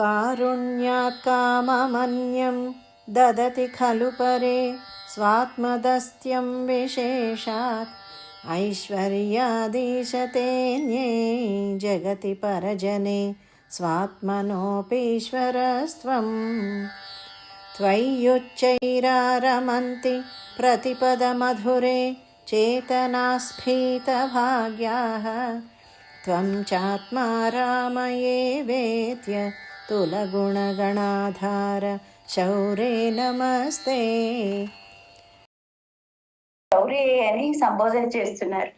कारुण्यात् काममन्यं ददति खलु परे स्वात्मदस्त्यं विशेषात्। ऐश्वर्यादीशतेऽन्ये जगति परजने स्वात्मनोऽपीश्वरस्त्वम् त्वय्युच्चैरारमन्ति प्रतिपदमधुरे चेतनास्फीतभाग्याः। त्वं चात्मा रामये वेद्य तुलगुणगणाधार शौरे नमस्ते శౌరి అని సంబోధన చేస్తున్నారు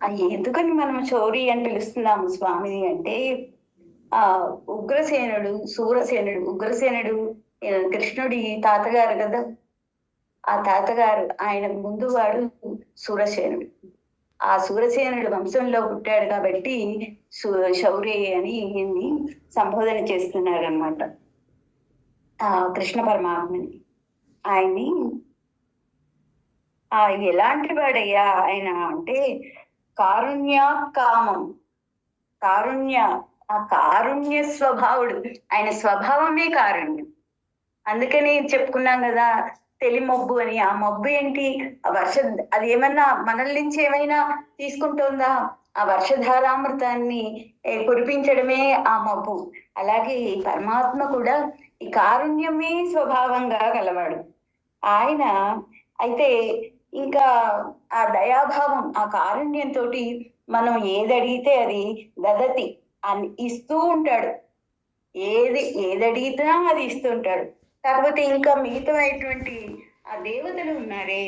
ఆ ఎందుకని మనం శౌరి అని పిలుస్తున్నాము స్వామిని అంటే ఆ ఉగ్రసేనుడు సూరసేనుడు ఉగ్రసేనుడు ఆ, కృష్ణుడి తాతగారు కదా ఆ తాతగారు ఆయన ముందు వాడు సూరసేనుడు ఆ సూరసేనుడు వంశంలో పుట్టాడు కాబట్టి సు- శౌరి అని ఈయన్ని సంబోధన చేస్తున్నారు అనమాట ఆ కృష్ణ పరమాత్మని. ఆయన్ని ఆ ఎలాంటి వాడయ్యా ఆయన అంటే కారుణ్య కామం. కారుణ్య ఆ కారుణ్య స్వభావుడు. ఆయన స్వభావమే కారుణ్యం. అందుకని చెప్పుకున్నాం కదా తెలి మబ్బు అని ఆ మబ్బు ఏంటి? ఆ వర్ష అది ఏమన్నా మనల నుంచి ఏమైనా తీసుకుంటుందా? ఆ వర్షధారామృతాన్ని కురిపించడమే ఆ మబ్బు. అలాగే పరమాత్మ కూడా ఈ కారుణ్యమే స్వభావంగా గలవాడు. ఆయన అయితే ఇంకా ఆ దయాభావం ఆ కారుణ్యంతో మనం ఏది అడిగితే అది దదతి అని ఇస్తూ ఉంటాడు. ఏది ఏది అడిగినా అది ఇస్తూ ఉంటాడు. కాకపోతే ఇంకా మిగతాటువంటి ఆ దేవతలు ఉన్నారే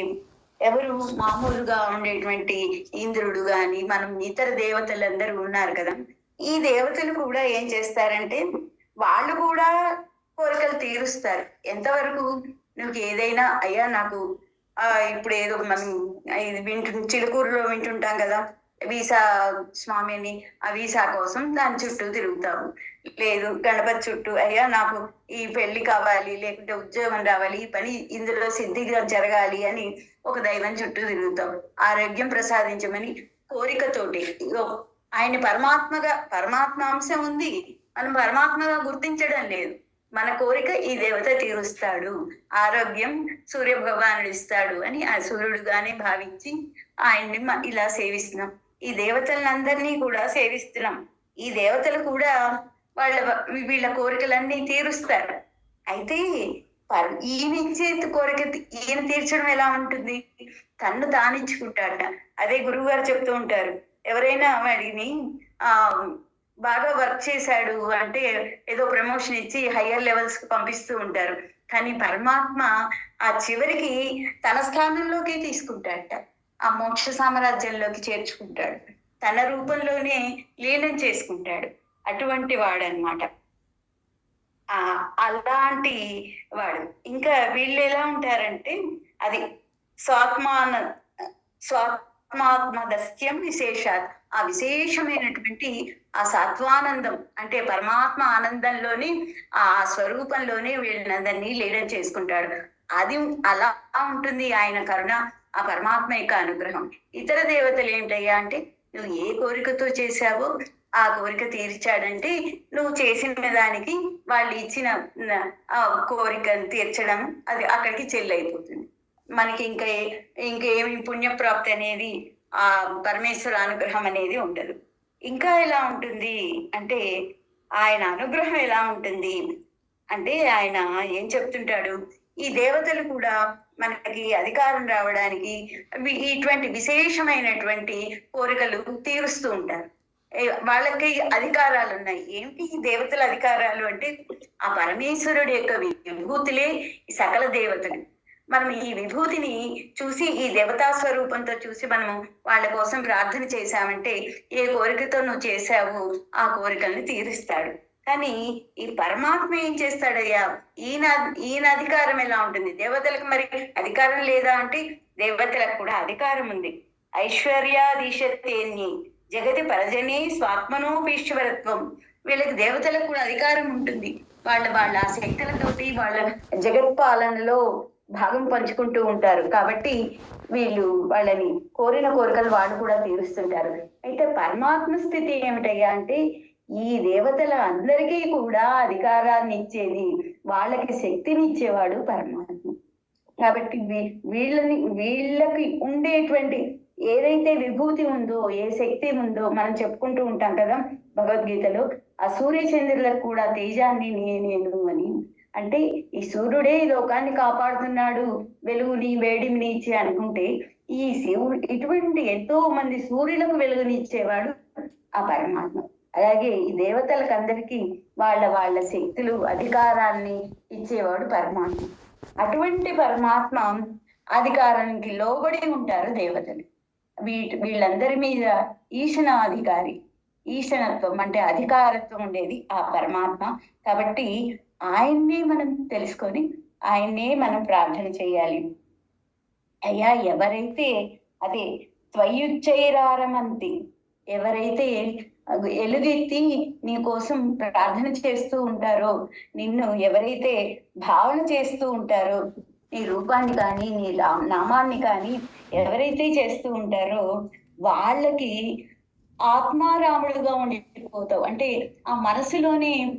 ఎవరు? మామూలుగా ఉండేటువంటి ఇంద్రుడు గాని మనం ఇతర దేవతలందరూ ఉన్నారు కదా. ఈ దేవతలు కూడా ఏం చేస్తారంటే వాళ్ళు కూడా కోరికలు తీరుస్తారు. ఎంతవరకు? నువ్వు ఏదైనా అయ్యా నాకు ఆ ఇప్పుడు ఏదో మనం ఇది వింటు చిలుకూరులో వింటుంటాం కదా వీసా స్వామిని ఆ వీసా కోసం దాని చుట్టూ తిరుగుతాము. లేదు గణపతి చుట్టూ అయ్యా నాకు ఈ పెళ్ళి కావాలి లేకుంటే ఉద్యోగం రావాలి ఈ పని ఇందులో సిద్ధిగా జరగాలి అని ఒక దైవం చుట్టూ తిరుగుతాం. ఆరోగ్యం ప్రసాదించమని కోరికతోటి. ఆయన పరమాత్మగా పరమాత్మ అంశం ఉంది. మనం పరమాత్మగా గుర్తించడం లేదు. మన కోరిక ఈ దేవత తీరుస్తాడు. ఆరోగ్యం సూర్య భగవానుడు ఇస్తాడు అని ఆ సూర్యుడుగానే భావించి ఆయన్ని ఇలా సేవిస్తున్నాం. ఈ దేవతలందరినీ కూడా సేవిస్తున్నాం. ఈ దేవతలు కూడా వాళ్ళ వీళ్ళ కోరికలన్నీ తీరుస్తారు. అయితే పర్- ఈయన ఇచ్చే కోరిక ఈయన తీర్చడం ఎలా ఉంటుంది? తన్ను తానిచ్చుకుంటాడట అదే గురువు గారు చెప్తూ ఉంటారు. ఎవరైనా వాడిని ఆ బాగా వర్క్ చేశాడు అంటే ఏదో ప్రమోషన్ ఇచ్చి హయ్యర్ లెవెల్స్కి పంపిస్తూ ఉంటారు. కానీ పరమాత్మ ఆ చివరికి తన స్థానంలోకి తీసుకుంటాడట ఆ మోక్ష సామ్రాజ్యంలోకి చేర్చుకుంటాడు. తన రూపంలోనే లీనం చేసుకుంటాడు. అటువంటి వాడనమాట. ఆ అలాంటి వాడు. ఇంకా వీళ్ళు ఎలా ఉంటారంటే అది స్వాత్మాన స్వాత్మాత్మ దస్యం విశేషాత్. ఆ విశేషమైనటువంటి ఆ సత్వానందం అంటే పరమాత్మ ఆనందంలోనే ఆ స్వరూపంలోనే వీళ్ళందరినీ లీనం చేసుకుంటాడు. అది అలా ఉంటుంది ఆయన కరుణ ఆ పరమాత్మ యొక్క అనుగ్రహం. ఇతర దేవతలు ఏంటయ్యా అంటే నువ్వు ఏ కోరికతో చేశావో ఆ కోరిక తీర్చాడంటే నువ్వు చేసిన దానికి వాళ్ళు ఇచ్చిన ఆ కోరికను తీర్చడం అది అక్కడికి చెల్లైపోతుంది. మనకి ఇంకా ఇంకేమి పుణ్యప్రాప్తి అనేది ఆ పరమేశ్వర అనుగ్రహం అనేది ఉండదు. ఇంకా ఎలా ఉంటుంది అంటే ఆయన అనుగ్రహం ఎలా ఉంటుంది అంటే ఆయన ఏం చెప్తుంటాడు? ఈ దేవతలు కూడా మనకి అధికారం రావడానికి ఇటువంటి విశేషమైనటువంటి కోరికలు తీరుస్తూ ఉంటారు. వాళ్ళకి అధికారాలు ఉన్నాయి ఏంటి ఈ దేవతల అధికారాలు అంటే ఆ పరమేశ్వరుడి యొక్క విభూతులే సకల దేవతలు. మనం ఈ విభూతిని చూసి ఈ దేవతా స్వరూపంతో చూసి మనము వాళ్ళ కోసం ప్రార్థన చేశామంటే ఏ కోరికతో నువ్వు చేశావు ఆ కోరికల్ని తీరుస్తాడు. కానీ ఈ పరమాత్మ ఏం చేస్తాడయ్యా? ఈయన ఈయన అధికారం ఎలా ఉంటుంది? దేవతలకు మరి అధికారం లేదా అంటే దేవతలకు కూడా అధికారం ఉంది. ఐశ్వర్యాధీశత్యేన్ని జగతి పరజనే స్వాత్మనోపీశ్వరత్వం. వీళ్ళకి దేవతలకు కూడా అధికారం ఉంటుంది. వాళ్ళ వాళ్ళ శక్తులతోటి వాళ్ళ జగత్పాలనలో భాగం పంచుకుంటూ ఉంటారు. కాబట్టి వీళ్ళు వాళ్ళని కోరిన కోరికలు వాళ్ళు కూడా తీరుస్తుంటారు. అయితే పరమాత్మ స్థితి ఏమిటయ్యా అంటే ఈ దేవతల అందరికీ కూడా అధికారాన్ని ఇచ్చేది వాళ్ళకి శక్తిని ఇచ్చేవాడు పరమాత్మ. కాబట్టి వీ- వీళ్ళని వీళ్ళకి ఉండేటువంటి ఏదైతే విభూతి ఉందో ఏ శక్తి ఉందో మనం చెప్పుకుంటూ ఉంటాం కదా భగవద్గీతలో ఆ సూర్యచంద్రులకు కూడా తేజాన్ని నేనేను అని. అంటే ఈ సూర్యుడే ఈ లోకాన్ని కాపాడుతున్నాడు వెలుగుని వేడిమిని ఇచ్చి అనుకుంటే ఈ శివుడు ఇటువంటి ఎంతో మంది సూర్యులకు వెలుగునిచ్చేవాడు ఆ పరమాత్మ. అలాగే ఈ దేవతలకు అందరికీ వాళ్ళ వాళ్ళ శక్తులు అధికారాన్ని ఇచ్చేవాడు పరమాత్మ. అటువంటి పరమాత్మ అధికారానికి లోబడి ఉంటారు దేవతలు. వీటి వీళ్ళందరి మీద ఈశనాధికారి ఈశనత్వం అంటే అధికారత్వం ఉండేది ఆ పరమాత్మ. కాబట్టి ఆయన్నే మనం తెలుసుకొని ఆయన్నే మనం ప్రార్థన చేయాలి. అయ్యా ఎవరైతే అదే త్వయుచ్చైరారమంతి ఎవరైతే ఎలుగెత్తి నీ కోసం ప్రార్థన చేస్తూ ఉంటారో నిన్ను ఎవరైతే భావన చేస్తూ ఉంటారో నీ రూపాన్ని కానీ నీ లా- నామాన్ని కానీ ఎవరైతే చేస్తూ ఉంటారో వాళ్ళకి ఆత్మారాముడుగా ఉండిపోతావు. అంటే ఆ మనసులోనే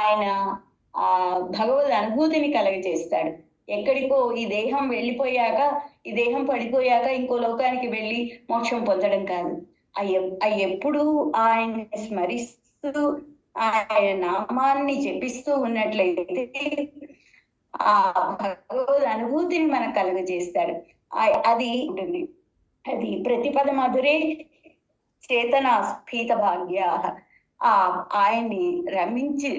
ఆయన ఆ భగవద్ అనుభూతిని కలగజేస్తాడు. ఎక్కడికో ఈ దేహం వెళ్ళిపోయాక ఈ దేహం పడిపోయాక ఇంకో లోకానికి వెళ్ళి మోక్షం పొందడం కాదు. ఆ ఎప్పుడు ఆయన స్మరిస్తూ ఆయన నామాన్ని జపిస్తూ ఉన్నట్లయితే ఆ భగవద్ అనుభూతిని మనకు కలుగజేస్తాడు. అది ఉంటుంది. అది ప్రతిపద మధురే చేతన స్ఫీత భాగ్య ఆ ఆయన్ని రమించి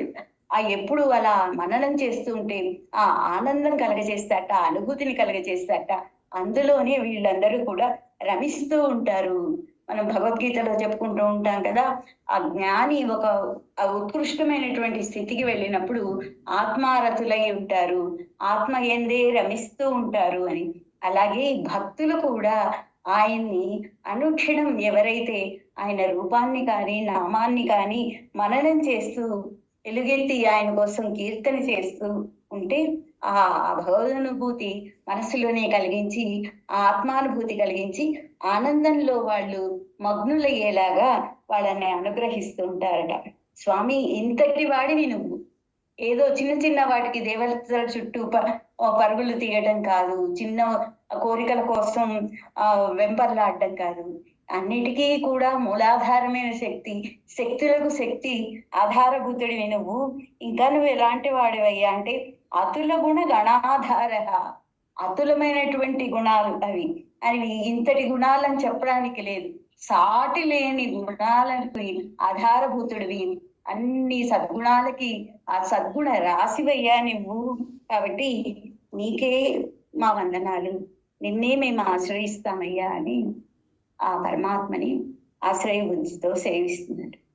ఆ ఎప్పుడు అలా మననం చేస్తూ ఉంటే ఆ ఆనందం కలగజేస్తాట అనుభూతిని కలగజేస్తాట అందులోనే వీళ్ళందరూ కూడా రమిస్తూ ఉంటారు. మనం భగవద్గీతలో చెప్పుకుంటూ ఉంటాం కదా ఆ జ్ఞాని ఒక ఉత్కృష్టమైనటువంటి స్థితికి వెళ్ళినప్పుడు ఆత్మారతులై ఉంటారు ఆత్మ ఎందే రమిస్తూ ఉంటారు అని. అలాగే భక్తులు కూడా ఆయన్ని అనుక్షణం ఎవరైతే ఆయన రూపాన్ని కానీ నామాన్ని కానీ మననం చేస్తూ ఎలుగెత్తి ఆయన కోసం కీర్తన చేస్తూ ఉంటే ఆ భగవదనుభూతి మనసులోనే కలిగించి ఆ ఆత్మానుభూతి కలిగించి ఆనందంలో వాళ్ళు మగ్నులయ్యేలాగా వాళ్ళని అనుగ్రహిస్తూ ఉంటారట. స్వామి ఇంతటి వాడివి నువ్వు. ఏదో చిన్న చిన్న వాటికి దేవతల చుట్టూ ప- పరుగులు తీయడం కాదు. చిన్న కోరికల కోసం ఆ వెంపర్లాడడం కాదు. అన్నిటికీ కూడా మూలాధారమైన శక్తి శక్తులకు శక్తి ఆధారభూతుడివి నువ్వు. ఇంకా నువ్వు ఎలాంటి వాడివయ్యా అంటే అతుల గుణ గణాధార. అతులమైనటువంటి గుణాలు అవి. అవి ఇంతటి గుణాలని చెప్పడానికి లేదు. సాటి లేని గుణాలకు ఆధారభూతుడివి. అన్ని సద్గుణాలకి ఆ సద్గుణ రాశివయ్యా నువ్వు. కాబట్టి నీకే మా వందనాలు. నిన్నే మేము ఆశ్రయిస్తామయ్యా అని ఆ పరమాత్మని ఆశ్రయ బుద్ధితో సేవిస్తున్నాడు.